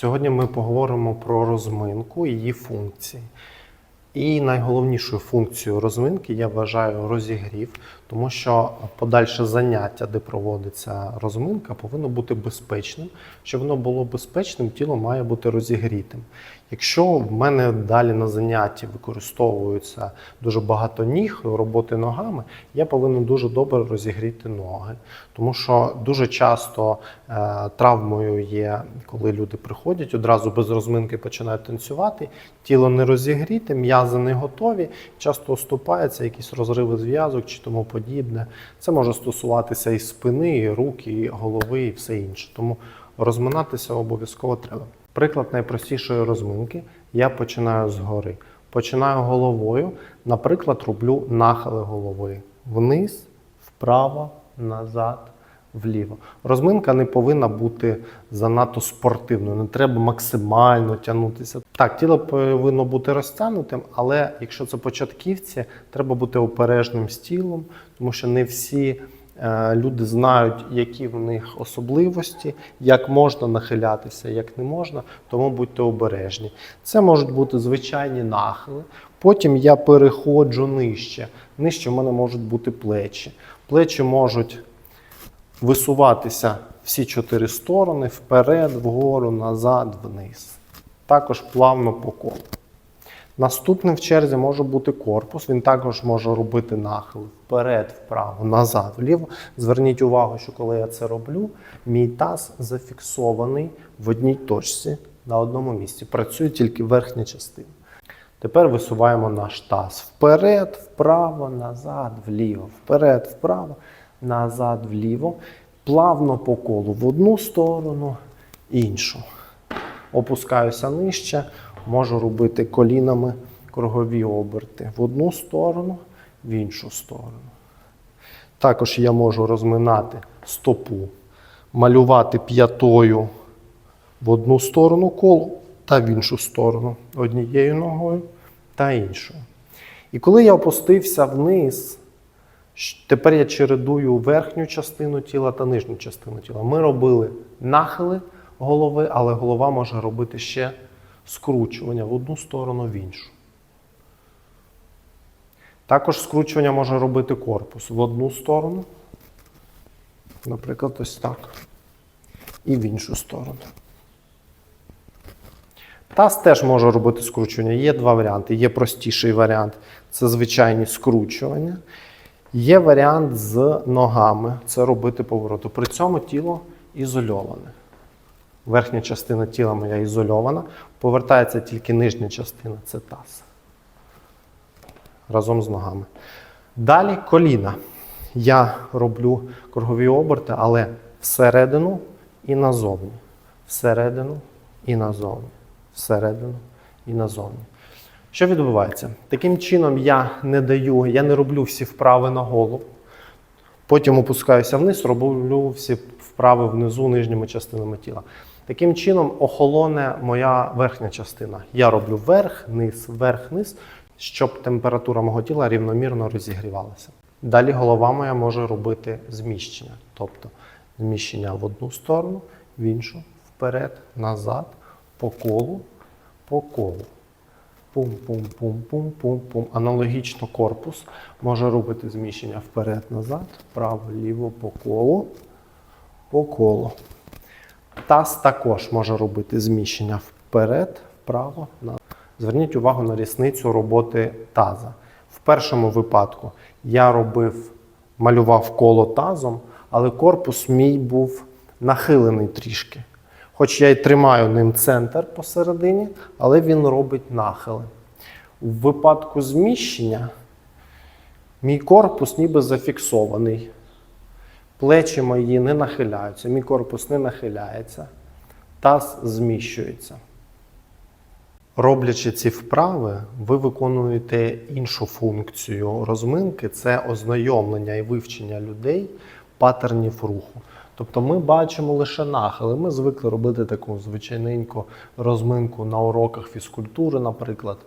Сьогодні ми поговоримо про розминку і її функції. І найголовнішою функцією розминки я вважаю розігрів, тому що подальше заняття, де проводиться розминка, повинно бути безпечним. Щоб воно було безпечним, тіло має бути розігрітим. Якщо в мене далі на занятті використовується дуже багато ніг, роботи ногами, я повинен дуже добре розігріти ноги. Тому що дуже часто е, травмою є, коли люди приходять, одразу без розминки починають танцювати, тіло не розігріте, м'язи не готові, часто оступаються, якісь розриви зв'язок чи тому подібне. Це може стосуватися і спини, і рук, і голови, і все інше. Тому розминатися обов'язково треба. Приклад найпростішої розминки я починаю згори. Починаю головою, наприклад, роблю нахили голови вниз, вправо, назад, вліво. Розминка не повинна бути занадто спортивною, не треба максимально тягнутися. Так, тіло повинно бути розтягнутим, але якщо це початківці, треба бути обережним з тілом, тому що не всі. Е, Люди знають, які в них особливості, як можна нахилятися, як не можна, тому будьте обережні. Це можуть бути звичайні нахили. Потім я переходжу нижче. Нижче в мене можуть бути плечі. Плечі можуть висуватися всі чотири сторони вперед, вгору, назад, вниз. Також плавно по колу. Наступним в черзі може бути корпус. Він також може робити нахил вперед, вправо, назад, вліво. Зверніть увагу, що коли я це роблю, мій таз зафіксований в одній точці на одному місці. Працює тільки верхня частина. Тепер висуваємо наш таз вперед, вправо, назад, вліво, вперед, вправо, назад, вліво. Плавно по колу в одну сторону, іншу. Опускаюся нижче, можу робити колінами кругові оберти в одну сторону, в іншу сторону. Також я можу розминати стопу, малювати п'ятою в одну сторону колу та в іншу сторону, однією ногою та іншою. І коли я опустився вниз, тепер я чередую верхню частину тіла та нижню частину тіла. Ми робили нахили голови, але голова може робити ще скручування в одну сторону, в іншу. Також скручування може робити корпус в одну сторону, наприклад, ось так, і в іншу сторону. Таз теж може робити скручування. Є два варіанти. Є простіший варіант це звичайні скручування. Є варіант з ногами це робити повороту. При цьому тіло ізольоване. Верхня частина тіла моя ізольована, повертається тільки нижня частина це таз. Разом з ногами. Далі коліна. Я роблю кругові оберти, але всередину і назовні. Всередину і назовні. Всередину і назовні. Що відбувається? Таким чином я не даю, я не роблю всі вправи на голову. Потім опускаюся вниз, роблю всі вправи внизу нижніми частинами тіла. Таким чином охолоне моя верхня частина. Я роблю вверх, низ, вверх, низ, щоб температура мого тіла рівномірно розігрівалася. Далі голова моя може робити зміщення, тобто зміщення в одну сторону, в іншу, вперед, назад, по колу, по колу. Пум-пум-пум-пум-пум-пум. Аналогічно корпус може робити зміщення вперед-назад, вправо-ліво по колу, по колу. Таз також може робити зміщення вперед, вправо. Зверніть увагу на різницю роботи таза. В першому випадку я робив, малював коло тазом, але корпус мій був нахилений трішки. Хоч я й тримаю ним центр посередині, але він робить нахили. У випадку зміщення мій корпус ніби зафіксований. Плечі мої не нахиляються, мій корпус не нахиляється, таз зміщується. Роблячи ці вправи, ви виконуєте іншу функцію розминки це ознайомлення і вивчення людей паттернів руху. Тобто ми бачимо лише нахили. Ми звикли робити таку звичайненьку розминку на уроках фізкультури, наприклад.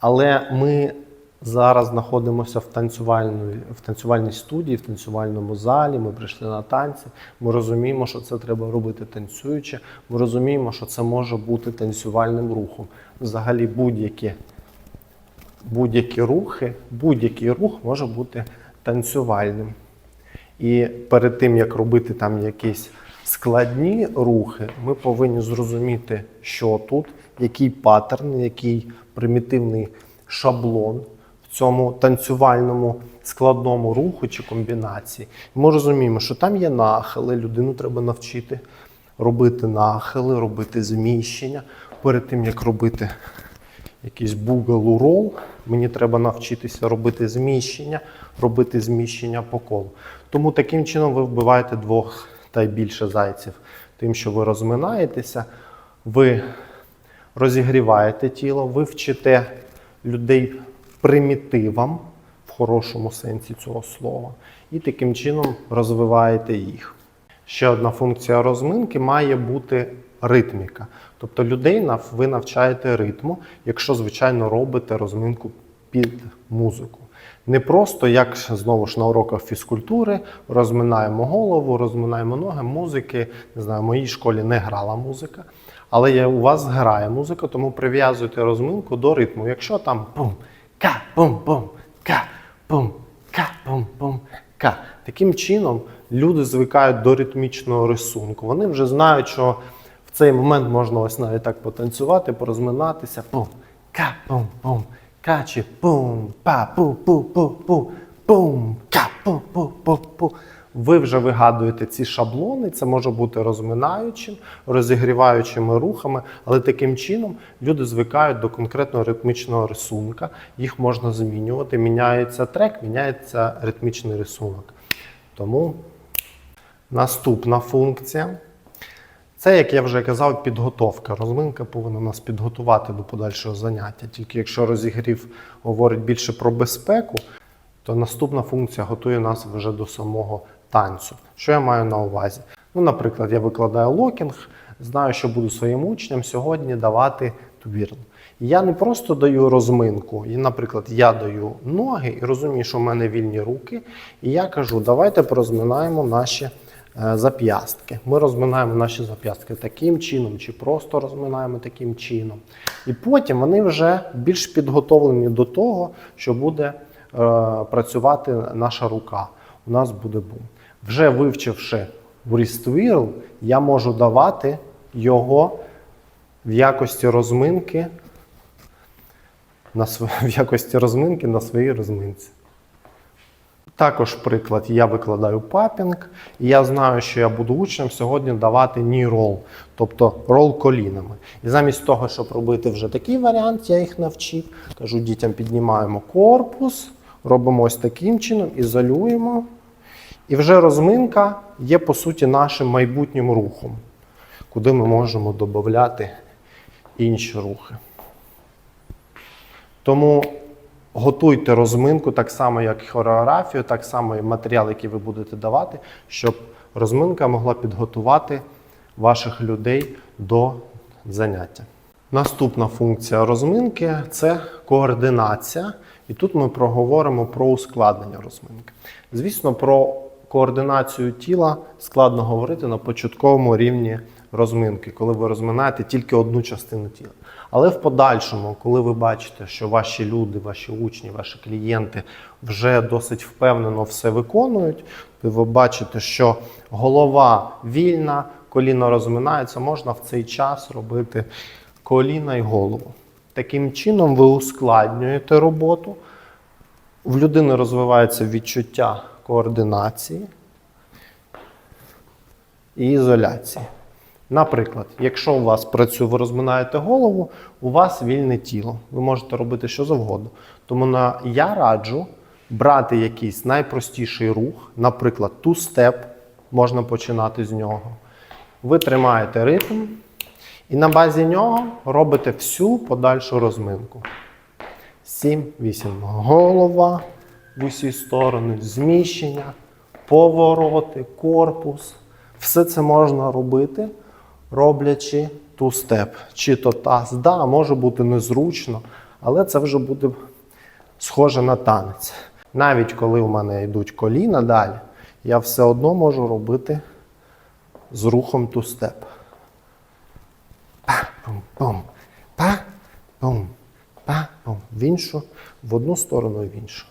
Але ми Зараз знаходимося в танцювальній, в танцювальній студії, в танцювальному залі. Ми прийшли на танці. Ми розуміємо, що це треба робити танцюючи. Ми розуміємо, що це може бути танцювальним рухом. Взагалі, будь-які, будь-які рухи, будь-який рух може бути танцювальним. І перед тим, як робити там якісь складні рухи, ми повинні зрозуміти, що тут, який паттерн, який примітивний шаблон цьому танцювальному складному руху чи комбінації. Ми розуміємо, що там є нахили, людину треба навчити робити нахили, робити зміщення. Перед тим, як робити якийсь бугалу рол, мені треба навчитися робити зміщення, робити зміщення по колу. Тому таким чином ви вбиваєте двох та й більше зайців, тим, що ви розминаєтеся, ви розігріваєте тіло, ви вчите людей примітивам в хорошому сенсі цього слова, і таким чином розвиваєте їх. Ще одна функція розминки має бути ритміка. Тобто людей ви навчаєте ритму, якщо, звичайно, робите розминку під музику. Не просто як знову ж на уроках фізкультури, розминаємо голову, розминаємо ноги, музики. Не знаю, в моїй школі не грала музика, але є, у вас грає музика, тому прив'язуйте розминку до ритму. Якщо там пум, ка, пум, пум, ка, бум ка, бум бум ка. Таким чином люди звикають до ритмічного рисунку. Вони вже знають, що в цей момент можна ось навіть так потанцювати, порозминатися. Бум, ка, бум бум ка, чи бум па, пу, пу, пу, пу, бум ка, пу, пу, пу, пу. Ви вже вигадуєте ці шаблони, це може бути розминаючим, розігріваючими рухами, але таким чином люди звикають до конкретного ритмічного рисунка. Їх можна змінювати. Міняється трек, міняється ритмічний рисунок. Тому наступна функція. Це, як я вже казав, підготовка. Розминка повинна нас підготувати до подальшого заняття. Тільки якщо розігрів говорить більше про безпеку, то наступна функція готує нас вже до самого танцю. Що я маю на увазі? Ну, наприклад, я викладаю локінг, знаю, що буду своїм учням сьогодні давати твірл. Я не просто даю розминку, і, наприклад, я даю ноги і розумію, що в мене вільні руки, і я кажу, давайте порозминаємо наші е, зап'ястки. Ми розминаємо наші зап'ястки таким чином, чи просто розминаємо таким чином. І потім вони вже більш підготовлені до того, що буде е, працювати наша рука. У нас буде бум. Вже вивчивши wrist я можу давати його в якості розминки на св- в якості розминки на своїй розминці. Також приклад, я викладаю папінг, і я знаю, що я буду учням сьогодні давати ні рол, тобто рол колінами. І замість того, щоб робити вже такий варіант, я їх навчив. Кажу, дітям піднімаємо корпус, робимо ось таким чином, ізолюємо. І вже розминка є, по суті, нашим майбутнім рухом, куди ми можемо додати інші рухи. Тому готуйте розминку так само, як хореографію, так само і матеріал, який ви будете давати, щоб розминка могла підготувати ваших людей до заняття. Наступна функція розминки це координація. І тут ми проговоримо про ускладнення розминки. Звісно, про координацію тіла складно говорити на початковому рівні розминки, коли ви розминаєте тільки одну частину тіла. Але в подальшому, коли ви бачите, що ваші люди, ваші учні, ваші клієнти вже досить впевнено все виконують, то ви бачите, що голова вільна, коліна розминається, можна в цей час робити коліна і голову. Таким чином ви ускладнюєте роботу. В людини розвивається відчуття координації і ізоляції. Наприклад, якщо у вас працює, ви розминаєте голову, у вас вільне тіло. Ви можете робити що завгодно. Тому на, я раджу брати якийсь найпростіший рух, наприклад, two-step, можна починати з нього. Ви тримаєте ритм і на базі нього робите всю подальшу розминку. 7-8. Голова в усі сторони, зміщення, повороти, корпус. Все це можна робити, роблячи ту-степ. Чи то таз. Да, може бути незручно, але це вже буде схоже на танець. Навіть коли у мене йдуть коліна далі, я все одно можу робити з рухом ту-степ. Па-пум-пум, па-пум, па-пум. В іншу, в одну сторону і в іншу.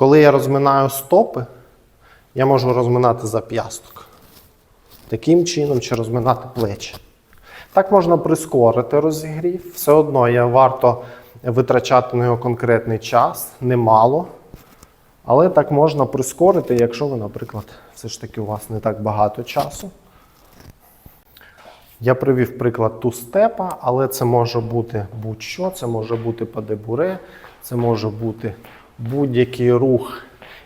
Коли я розминаю стопи, я можу розминати зап'ясток. Таким чином, чи розминати плечі. Так можна прискорити розігрів. Все одно є варто витрачати на нього конкретний час, немало. Але так можна прискорити, якщо ви, наприклад, все ж таки у вас не так багато часу. Я привів приклад ту-степа, але це може бути будь-що, це може бути падебуре, це може бути будь-який рух,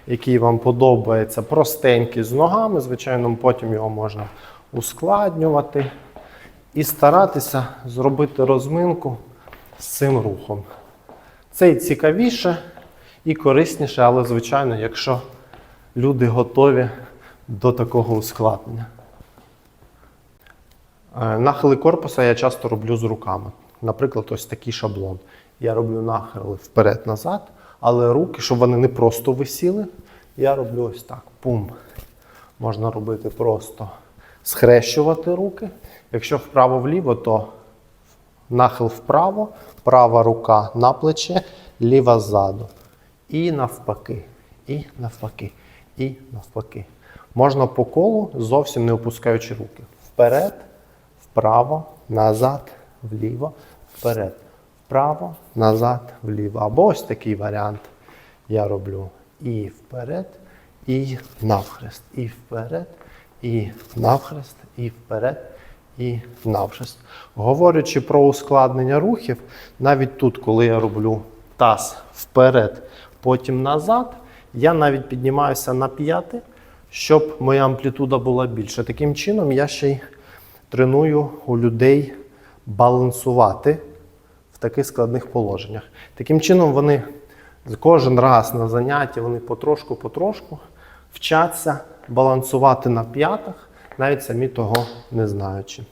який вам подобається, простенький з ногами. Звичайно, потім його можна ускладнювати і старатися зробити розминку з цим рухом. Це і цікавіше, і корисніше, але, звичайно, якщо люди готові до такого ускладнення. Е, Нахили корпуса я часто роблю з руками. Наприклад, ось такий шаблон. Я роблю нахили вперед-назад, але руки, щоб вони не просто висіли, я роблю ось так. Пум. Можна робити просто схрещувати руки. Якщо вправо-вліво, то нахил вправо, права рука на плече, ліва ззаду. І навпаки, і навпаки, і навпаки. Можна по колу, зовсім не опускаючи руки. Вперед, вправо, назад, вліво, вперед. Вправо, назад, вліво. Або ось такий варіант я роблю і вперед, і навхрест. І вперед, і навхрест, і вперед, і навхрест. Говорячи про ускладнення рухів, навіть тут, коли я роблю таз вперед, потім назад, я навіть піднімаюся на п'яти, щоб моя амплітуда була більша. Таким чином, я ще й треную у людей балансувати таких складних положеннях. Таким чином, вони кожен раз на занятті вони потрошку-потрошку вчаться балансувати на п'ятах, навіть самі того не знаючи.